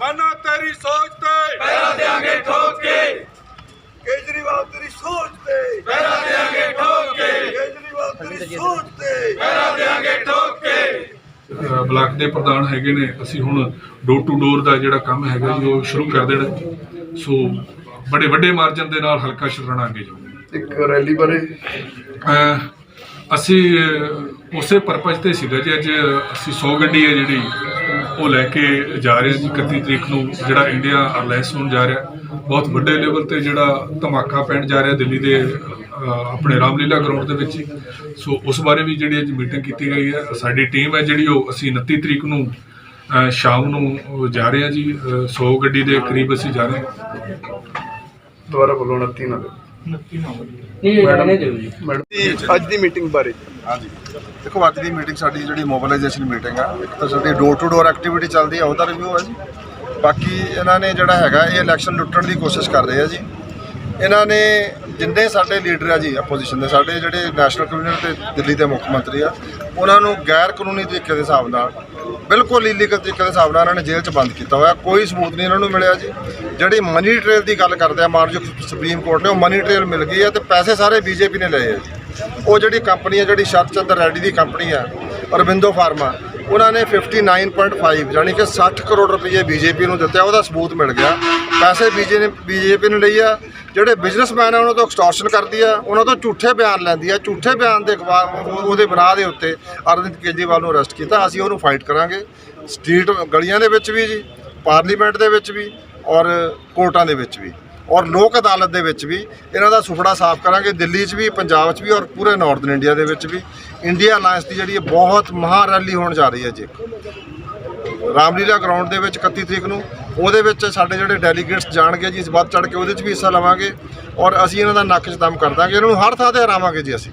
ਮਾਨਾ ਤੇਰੀ ਸੋਚ ਤੇ। ਪੈਰਾਂ ਦੇਾਂਗੇ ਠੋਕ ਕੇ। ਕੇਜਰੀਵਾਲ ਤੇਰੀ ਸੋਚ ਤੇ। ਪੈਰਾਂ ਦੇਾਂਗੇ ਠੋਕ ਕੇ। ਕੇਜਰੀਵਾਲ ਤੇਰੀ ਸੋਚ ਤੇ। ਪੈਰਾਂ ਦੇਾਂਗੇ ਠੋਕ ਕੇ। ਬਲਾਕ ਦੇ ਪ੍ਰਧਾਨ ਹੈਗੇ ਨੇ। ਅਸੀਂ ਹੁਣ ਡੋਰ ਟੂ ਡੋਰ ਦਾ ਜਿਹੜਾ ਕੰਮ ਹੈਗਾ ਜੀ ਉਹ ਸ਼ੁਰੂ ਕਰ ਦੇਣਾ। ਸੋ ਬੜੇ ਵੱਡੇ ਮਾਰਜਨ ਦੇ ਨਾਲ ਹਲਕਾ ਸ਼ਰਣਾ ਅੱਗੇ ਜਾਊਗਾ ਇੱਕ ਰੈਲੀ ਬਾਰੇ। ਅ, ਅਸੀਂ ਉਸੇ ਪਰਪਸ ਤੇ ਸੀਗਾ ਜੀ। ਅੱਜ ਅਸੀਂ 100 ਗੱਡੀ ਹੈ ਜਿਹੜੀ ਉਹ ਲੈ ਕੇ ਜਾ ਰਹੇ ਜੀ 31 ਤਰੀਕ ਨੂੰ ਜਿਹੜਾ ਇੰਡੀਆ ਅਰਲਾਈਨਸ ਹੋਣ ਜਾ ਰਿਹਾ। ਬਹੁਤ ਵੱਡੇ ਲੈਵਲ ਤੇ ਜਿਹੜਾ ਧਮਾਕਾ ਪੈਣ ਜਾ ਰਿਹਾ ਦਿੱਲੀ ਦੇ ਆਪਣੇ ਰਾਮਲੀਲਾ ਗਰਾਊਂਡ ਦੇ ਵਿੱਚ ਹੀ। ਸੋ ਉਸ ਬਾਰੇ ਵੀ ਜਿਹੜੀ ਅੱਜ ਮੀਟਿੰਗ ਕੀਤੀ ਗਈ ਹੈ। ਸਾਡੀ ਟੀਮ ਹੈ ਜਿਹੜੀ ਉਹ ਅਸੀਂ 29 ਤਰੀਕ ਨੂੰ ਸ਼ਾਮ ਨੂੰ ਜਾ ਰਹੇ ਹਾਂ ਜੀ। ਅ, 100 ਗੱਡੀ ਦੇ ਕਰੀਬ ਅਸੀਂ ਜਾ ਰਹੇ ਹਾਂ। ਦੁਬਾਰਾ ਬੋਲੋ 29 ਨਾਲ। ਨਹੀਂ ਰਹਿਣੇ ਦਿਓ ਜੀ। ਮੈਡਮ ਅੱਜ ਦੀ ਮੀਟਿੰਗ ਬਾਰੇ। ਹਾਂਜੀ। ਦੇਖੋ ਅੱਜ ਦੀ ਮੀਟਿੰਗ ਸਾਡੀ ਜਿਹੜੀ ਮੋਬਿਲਾਈਜੇਸ਼ਨ ਮੀਟਿੰਗ ਆ ਇੱਕ ਤਾਂ ਸਾਡੀ ਡੋਰ ਟੂ ਡੋਰ ਐਕਟੀਵਿਟੀ ਚੱਲਦੀ ਆ ਉਹਦਾ ਰਿਵਿਊ ਹੈ ਜੀ। ਬਾਕੀ ਇਹਨਾਂ ਨੇ ਜਿਹੜਾ ਹੈਗਾ ਇਹ ਇਲੈਕਸ਼ਨ ਲੁੱਟਣ ਦੀ ਕੋਸ਼ਿਸ਼ ਕਰ ਰਹੇ ਆ ਜੀ। ਇਹਨਾਂ ਨੇ ਜਿੰਨੇ ਸਾਡੇ ਲੀਡਰ ਆ ਜੀ ਆਪੋਜੀਸ਼ਨ ਦੇ ਸਾਡੇ ਜਿਹੜੇ ਨੈਸ਼ਨਲ ਕਨਵੀਨਰ ਤੇ ਦਿੱਲੀ ਦੇ ਮੁੱਖ ਮੰਤਰੀ ਆ ਉਹਨਾਂ ਨੂੰ ਗੈਰ ਕਾਨੂੰਨੀ ਤਰੀਕੇ ਦੇ ਹਿਸਾਬ ਨਾਲ ਬਿਲਕੁਲ ਇਲੀਗਲ ਤਰੀਕੇ ਦੇ ਹਿਸਾਬ ਨਾਲ ਇਹਨਾਂ ਨੇ ਜੇਲ੍ਹ 'ਚ ਬੰਦ ਕੀਤਾ ਹੋਇਆ। ਕੋਈ ਸਬੂਤ ਨਹੀਂ ਇਹਨਾਂ ਨੂੰ ਮਿਲਿਆ ਜੀ। ਜਿਹੜੀ ਮਨੀ ਟ੍ਰੇਲ ਦੀ ਗੱਲ ਕਰਦੇ ਆ ਮਾਨਯੋਗ ਸੁਪਰੀਮ ਕੋਰਟ ਨੇ, ਉਹ ਮਨੀ ਟ੍ਰੇਲ ਮਿਲ ਗਈ ਹੈ ਤੇ ਪੈਸੇ ਸਾਰੇ ਬੀਜੇਪੀ ਨੇ ਲਏ ਆ ਉਹ ਜਿਹੜੀ ਕੰਪਨੀ ਹੈ ਜਿਹੜੀ ਸ਼ਰਤ ਚੰਦਰ ਰੈਡੀ ਦੀ ਕੰਪਨੀ ਹੈ ਅਰਵਿੰਦੋ ਫਾਰਮਾ, ਉਹਨਾਂ ਨੇ 59.5 ਯਾਨੀ ਕਿ 60 ਕਰੋੜ ਰੁਪਏ ਬੀਜੇਪੀ ਨੂੰ ਦਿੱਤਾ ਉਹਦਾ ਸਬੂਤ ਮਿਲ ਗਿਆ। ਪੈਸੇ ਬੀਜੇ ਨੇ, ਬੀਜੇਪੀ ਨੇ ਲਈ ਆ। ਜਿਹੜੇ ਬਿਜ਼ਨਸਮੈਨ ਆ, ਉਹਨਾਂ ਤੋਂ ਐਕਸਟੋਰਸ਼ਨ ਕਰਦੀ ਆ, ਉਹਨਾਂ ਤੋਂ ਝੂਠੇ ਬਿਆਨ ਲੈਂਦੀ ਆ। ਝੂਠੇ ਬਿਆਨ ਦੇ ਗਵਾ- ਉਹਦੇ ਬਣਾ ਦੇ ਉੱਤੇ ਅਰਵਿੰਦ ਕੇਜਰੀਵਾਲ ਨੂੰ ਅਰੈਸਟ ਕੀਤਾ। ਅਸੀਂ ਉਹਨੂੰ ਫਾਈਟ ਕਰਾਂਗੇ। ਸਟਰੀਟ ਗਲੀਆਂ ਦੇ ਵਿੱਚ ਵੀ ਜੀ ਪਾਰਲੀਮੈਂਟ ਦੇ ਵਿੱਚ ਵੀ ਔਰ ਕੋਰਟਾਂ ਦੇ ਵਿੱਚ ਵੀ। ਔਰ ਲੋਕ ਅਦਾਲਤ ਦੇ ਵਿੱਚ ਵੀ ਇਹਨਾਂ ਦਾ ਸੁਫੜਾ ਸਾਫ਼ ਕਰਾਂਗੇ, ਦਿੱਲੀ 'ਚ ਵੀ, ਪੰਜਾਬ 'ਚ ਵੀ ਔਰ ਪੂਰੇ ਨਾਰਥਰਨ ਇੰਡੀਆ ਦੇ ਵਿੱਚ ਵੀ। ਇੰਡੀਆ ਅਲਾਈਅੰਸ ਦੀ ਜਿਹੜੀ ਇਹ ਬਹੁਤ ਮਹਾਂ ਰੈਲੀ ਹੋਣ ਜਾ ਰਹੀ ਹੈ ਜੀ। ਰਾਮਲੀਲਾ ਗਰਾਊਂਡ ਦੇ ਵਿੱਚ 31 ਤਰੀਕ ਨੂੰ, ਉਹਦੇ ਵਿੱਚ ਸਾਡੇ ਜਿਹੜੇ ਡੈਲੀਗੇਟਸ ਜਾਣਗੇ ਜੀ, ਵੱਧ ਚੜ ਕੇ ਉਹਦੇ 'ਚ ਵੀ ਹਿੱਸਾ ਲਵਾਂਗੇ ਔਰ ਅਸੀਂ ਇਹਨਾਂ ਦਾ ਨੱਕ 'ਚ ਦਮ ਕਰ ਦਾਂਗੇ। ਇਹਨਾਂ ਨੂੰ ਹਰ ਥਾਂ ਤੇ ਹਰਾਵਾਂਗੇ ਜੀ ਅਸੀਂ।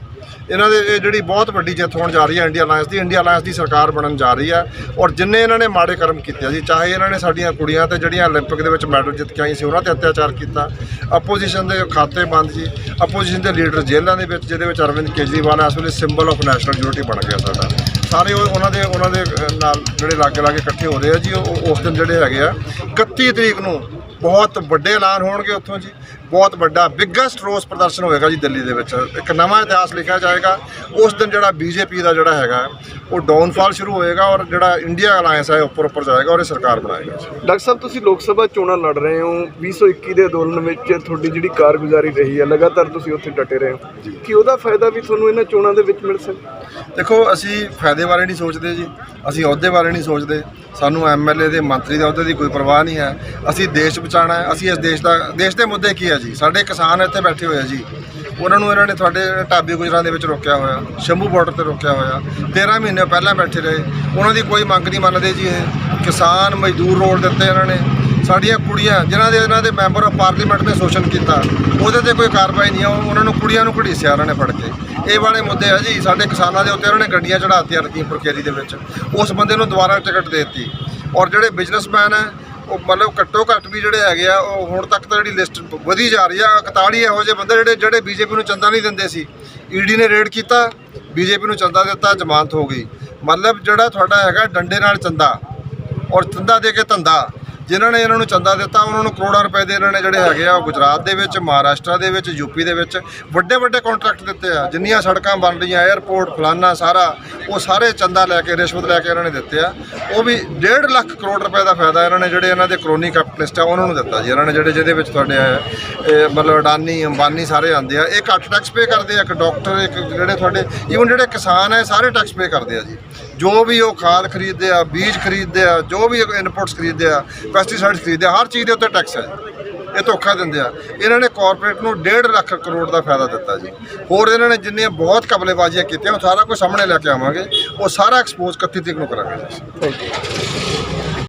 ਇਹਨਾਂ ਦੇ ਇਹ ਜਿਹੜੀ ਬਹੁਤ ਵੱਡੀ ਜਿੱਤ ਹੋਣ ਜਾ ਰਹੀ ਹੈ ਇੰਡੀਆ ਅਲਾਈਅੰਸ ਦੀ ਇੰਡੀਆ ਅਲਾਈਅੰਸ ਦੀ ਸਰਕਾਰ ਬਣਨ ਜਾ ਰਹੀ ਹੈ ਔਰ ਜਿੰਨੇ ਇਹਨਾਂ ਨੇ ਮਾੜੇ ਕਰਮ ਕੀਤੇ ਆ ਜੀ ਚਾਹੇ ਇਹਨਾਂ ਨੇ ਸਾਡੀਆਂ ਕੁੜੀਆਂ ਤੇ ਜਿਹੜੀਆਂ 올림픽 ਦੇ ਵਿੱਚ ਮੈਡਲ ਜਿੱਤ ਕੇ ਆਈਆਂ ਸੀ ਉਹਨਾਂ ਤੇ ਅਤਿਆਚਾਰ ਕੀਤਾ ਆਪੋਜੀਸ਼ਨ ਦੇ ਖਾਤੇ ਬੰਦ ਜੀ ਆਪੋਜੀਸ਼ਨ ਦੇ ਲੀਡਰ ਜੇਲ੍ਹਾਂ ਦੇ ਵਿੱਚ ਜਿਹਦੇ ਵਿੱਚ ਅਰਵਿੰਦ ਕੇਜਰੀਵਾਲ ਇਸ ਵੇਲੇ ਸਿੰਬਲ ਆਫ ਨੈਸ਼ਨਲ ਯੂਨਿਟੀ ਬਣ ਗਿਆ ਸਾਡਾ ਸਾਰੇ ਉਹ- ਉਹਨਾਂ ਦੇ ਉਹਨਾਂ ਦੇ ਅਹ, ਨਾਲ ਜਿਹੜੇ ਲਾਗੇ ਲਾਗੇ ਇਕੱਠੇ ਹੋ ਰਹੇ ਆ ਜੀ ਉਹ ਉਹ ਉਸ ਦਿਨ ਜਿਹੜੇ ਹੈਗੇ ਆ 31 ਤਰੀਕ ਨੂੰ ਬਹੁਤ ਵੱਡੇ ਐਲਾਨ ਹੋਣਗੇ ਉੱਥੋਂ ਜੀ ਬਹੁਤ ਵੱਡਾ ਬਿగ్గੈਸਟ ਰੋਸ ਪ੍ਰਦਰਸ਼ਨ ਹੋਏਗਾ ਜੀ ਦਿੱਲੀ ਦੇ ਵਿੱਚ। ਇੱਕ ਨਵਾਂ ਇਤਿਹਾਸ ਲਿਖਿਆ ਜਾਏਗਾ। ਉਸ ਦਿਨ ਜਿਹੜਾ ਬੀਜੇਪੀ ਦਾ ਜਿਹੜਾ ਹੈਗਾ ਉਹ ਡਾਊਨਫਾਲ ਸ਼ੁਰੂ ਹੋਏਗਾ ਔਰ ਜਿਹੜਾ ਇੰਡੀਆ ਅਲਾਈਅੰਸ ਹੈ ਉੱਪਰ ਉੱਪਰ ਜਾਏਗਾ ਔਰ ਇਹ ਸਰਕਾਰ ਬਣਾਏਗਾ ਡਾਕਟਰ ਸਾਹਿਬ ਤੁਸੀਂ ਲੋਕ ਸਭਾ ਚੋਣਾਂ ਲੜ ਰਹੇ ਹੋ। 2021 ਦੇ ਅੰਦੋਲਨ ਵਿੱਚ ਤੁਹਾਡੀ ਜਿਹੜੀ ਕਾਰਗੁਜ਼ਾਰੀ ਰਹੀ ਹੈ ਲਗਾਤਾਰ ਤੁਸੀਂ ਉੱਥੇ ਡਟੇ ਰਹੇ ਹੋ। ਕੀ ਉਹਦਾ ਫਾਇਦਾ ਵੀ ਤੁਹਾਨੂੰ ਇਹਨਾਂ ਚੋਣਾਂ ਦੇ ਵਿੱਚ ਮਿਲ ਸਕਦਾ ਦੇਖੋ ਅਸੀਂ ਫਾਇਦੇ ਬਾਰੇ ਨਹੀਂ ਸੋਚਦੇ ਜੀ। ਅਸੀਂ ਅਹੁਦੇ ਬਾਰੇ ਨਹੀਂ ਸੋਚਦੇ। ਸਾਨੂੰ ਐਮਐਲਏ ਦੇ ਮੰਤਰੀ ਦੇ ਅਹੁਦੇ ਦੀ ਕੋਈ ਪਰਵਾਹ ਨਹੀਂ ਹੈ। ਅਸੀਂ ਦੇਸ਼ ਬਚਾਉਣਾ ਹੈ। ਅਸੀਂ ਇਸ ਦੇਸ਼ ਦਾ ਦੇਸ਼ ਦੇ ਮੁੱਦੇ ਕੀ ਹੈ ਜੀ। ਸਾਡੇ ਕਿਸਾਨ ਇੱਥੇ ਬੈਠੇ ਹੋਏ ਆ ਜੀ। ਉਹਨਾਂ ਨੂੰ ਇਹਨਾਂ ਨੇ ਤੁਹਾਡੇ ਢਾਬੀ ਗੁਜਰਾਂ ਦੇ ਵਿੱਚ ਰੋਕਿਆ ਹੋਇਆ। ਸ਼ੰਭੂ ਬਾਰਡਰ ਤੇ ਰੋਕਿਆ ਹੋਇਆ। 13 ਮਹੀਨੇ ਪਹਿਲਾਂ ਬੈਠੇ ਰਹੇ। ਉਹਨਾਂ ਦੀ ਕੋਈ ਮੰਗ ਨਹੀਂ ਮੰਨਦੇ ਜੀ ਇਹ। ਕਿਸਾਨ ਮਜ਼ਦੂਰ ਰੋਲ ਦਿੱਤੇ ਇਹਨਾਂ ਨੇ। ਸਾਡੀਆਂ ਕੁੜੀਆਂ, ਜਿਨ੍ਹਾਂ ਦੇ ਇਹਨਾਂ ਦੇ ਮੈਂਬਰ ਆਫ ਪਾਰਲੀਮੈਂਟ ਨੇ ਸ਼ੋਸ਼ਣ ਕੀਤਾ, ਉਹਦੇ ਤੇ ਕੋਈ ਕਾਰਵਾਈ ਨਹੀਂ ਆ। ਉਹਨਾਂ ਨੂੰ ਕੁੜੀਆਂ ਨੂੰ ਘੜੀਸਿਆ ਉਹਨਾਂ ਨੇ ਫੜ ਕੇ। ਇਹ ਵਾਲੇ ਮੁੱਦੇ ਆ ਜੀ, ਸਾਡੇ ਕਿਸਾਨਾਂ ਦੇ ਉੱਤੇ ਉਹਨਾਂ ਨੇ ਗੱਡੀਆਂ ਚੜਾਤੀਆਂ ਰਕੀਮਪੁਰ ਕੇਰੀ ਦੇ ਵਿੱਚ। ਉਸ ਬੰਦੇ ਨੂੰ ਦੁਬਾਰਾ ਟਿਕਟ ਦੇ ਦਿੱਤੀ। ਔਰ ਜਿਹੜੇ ਬਿਜ਼ਨਸਮੈਨ ਹੈ ਉਹ ਮਤਲਬ ਘੱਟੋ ਘੱਟ ਵੀ ਜਿਹੜੇ ਹੈਗੇ ਆ, ਉਹ ਹੁਣ ਤੱਕ ਤਾਂ ਜਿਹੜੀ ਲਿਸਟ ਵਧੀ ਜਾ ਰਹੀ ਆ 41 ਇਹੋ ਜਿਹੇ ਬੰਦੇ ਜਿਹੜੇ ਜਿਹੜੇ ਬੀਜੇਪੀ ਨੂੰ ਚੰਦਾ ਨਹੀਂ ਦਿੰਦੇ ਸੀ। ਈਡੀ ਨੇ ਰੇਡ ਕੀਤਾ ਬੀਜੇਪੀ ਨੂੰ ਚੰਦਾ ਦਿੱਤਾ, ਜ਼ਮਾਨਤ ਹੋ ਗਈ। ਮਤਲਬ ਜਿਹੜਾ ਤੁਹਾਡਾ ਹੈਗਾ ਡੰਡੇ ਨਾਲ ਚੰਦਾ, ਔਰ ਚੰਦਾ ਦੇ ਕੇ ਧੰਦਾ। ਜਿਨ੍ਹਾਂ ਨੇ ਇਹਨਾਂ ਨੂੰ ਚੰਦਾ ਦਿੱਤਾ, ਉਹਨਾਂ ਨੂੰ ਕਰੋੜਾਂ ਰੁਪਏ ਦੇ ਇਹਨਾਂ ਨੇ ਜਿਹੜੇ ਹੈਗੇ ਆ, ਉਹ ਗੁਜਰਾਤ ਦੇ ਵਿੱਚ, ਮਹਾਰਾਸ਼ਟਰ ਦੇ ਵਿੱਚ ਯੂਪੀ ਦੇ ਵਿੱਚ ਵੱਡੇ ਵੱਡੇ ਕੰਟਰੈਕਟ ਦਿੱਤੇ ਆ। ਜਿੰਨੀਆਂ ਸੜਕਾਂ ਬਣ ਰਹੀਆਂ 에ਅਰਪੋਰਟ ਫਲਾਨਾ ਸਾਰਾ, ਉਹ ਸਾਰੇ ਚੰਦਾ ਲੈ ਕੇ, ਰਿਸ਼ਵਤ ਲੈ ਕੇ ਇਹਨਾਂ ਨੇ ਦਿੱਤੇ ਆ। ਉਹ ਵੀ 1.5 ਲੱਖ ਕਰੋੜ ਰੁਪਏ ਦਾ ਫਾਇਦਾ ਇਹਨਾਂ ਨੇ ਜਿਹੜੇ ਇਹਨਾਂ ਦੇ ਕਰੋਨੀ ਕੈਪੀਟਲਿਸਟ ਆ, ਉਹਨਾਂ ਨੂੰ ਦਿੱਤਾ ਜੀ। ਇਹਨਾਂ ਨੇ ਜਿਹੜੇ ਜਿਹਦੇ ਵਿੱਚ ਤੁਹਾਡੇ, ਇਹ ਮਤਲਬ ਅਡਾਨੀ, ਅੰਬਾਨੀ ਸਾਰੇ ਆਉਂਦੇ ਆ। ਇਹ ਘੱਟ ਟੈਕਸ ਪੇ ਕਰਦੇ ਆ, ਇੱਕ ਡਾਕਟਰ ਇੱਕ ਜਿਹੜੇ ਤੁਹਾਡੇ ਈਵਨ ਜਿਹੜੇ ਕਿਸਾਨ ਆ ਸਾਰੇ ਟੈਕਸ ਪੇ ਕਰਦੇ ਆ ਜੀ। ਜੋ ਵੀ ਉਹ ਖਾਦ ਖਰੀਦਦੇ ਆ, ਬੀਜ ਖਰੀਦਦੇ ਆ, ਜੋ ਵੀ ਇਨਪੁਟਸ ਖਰੀਦਦੇ ਆ ਪੈਸਟੀਸਾਈਡਸ ਖਰੀਦਦੇ ਆ, ਹਰ ਚੀਜ਼ ਦੇ ਉੱਤੇ ਟੈਕਸ ਹੈ ਇਹ ਧੋਖਾ ਦਿੰਦੇ ਆ। ਇਹਨਾਂ ਨੇ ਕਾਰਪੋਰੇਟ ਨੂੰ 1.5 ਲੱਖ ਕਰੋੜ ਦਾ ਫਾਇਦਾ ਦਿੱਤਾ ਜੀ। ਹੋਰ ਇਹਨਾਂ ਨੇ ਜਿੰਨੀਆਂ ਬਹੁਤ ਕਬਲੇਬਾਜ਼ੀਆਂ ਕੀਤੀਆਂ, ਉਹ ਸਾਰਾ ਕੁਝ ਸਾਹਮਣੇ ਲੈ ਕੇ ਆਵਾਂਗੇ। ਉਹ ਸਾਰਾ ਐਕਸਪੋਜ਼ 31 ਤਰੀਕ ਨੂੰ ਕਰਾਂਗੇ ਜੀ। ਥੈਂਕ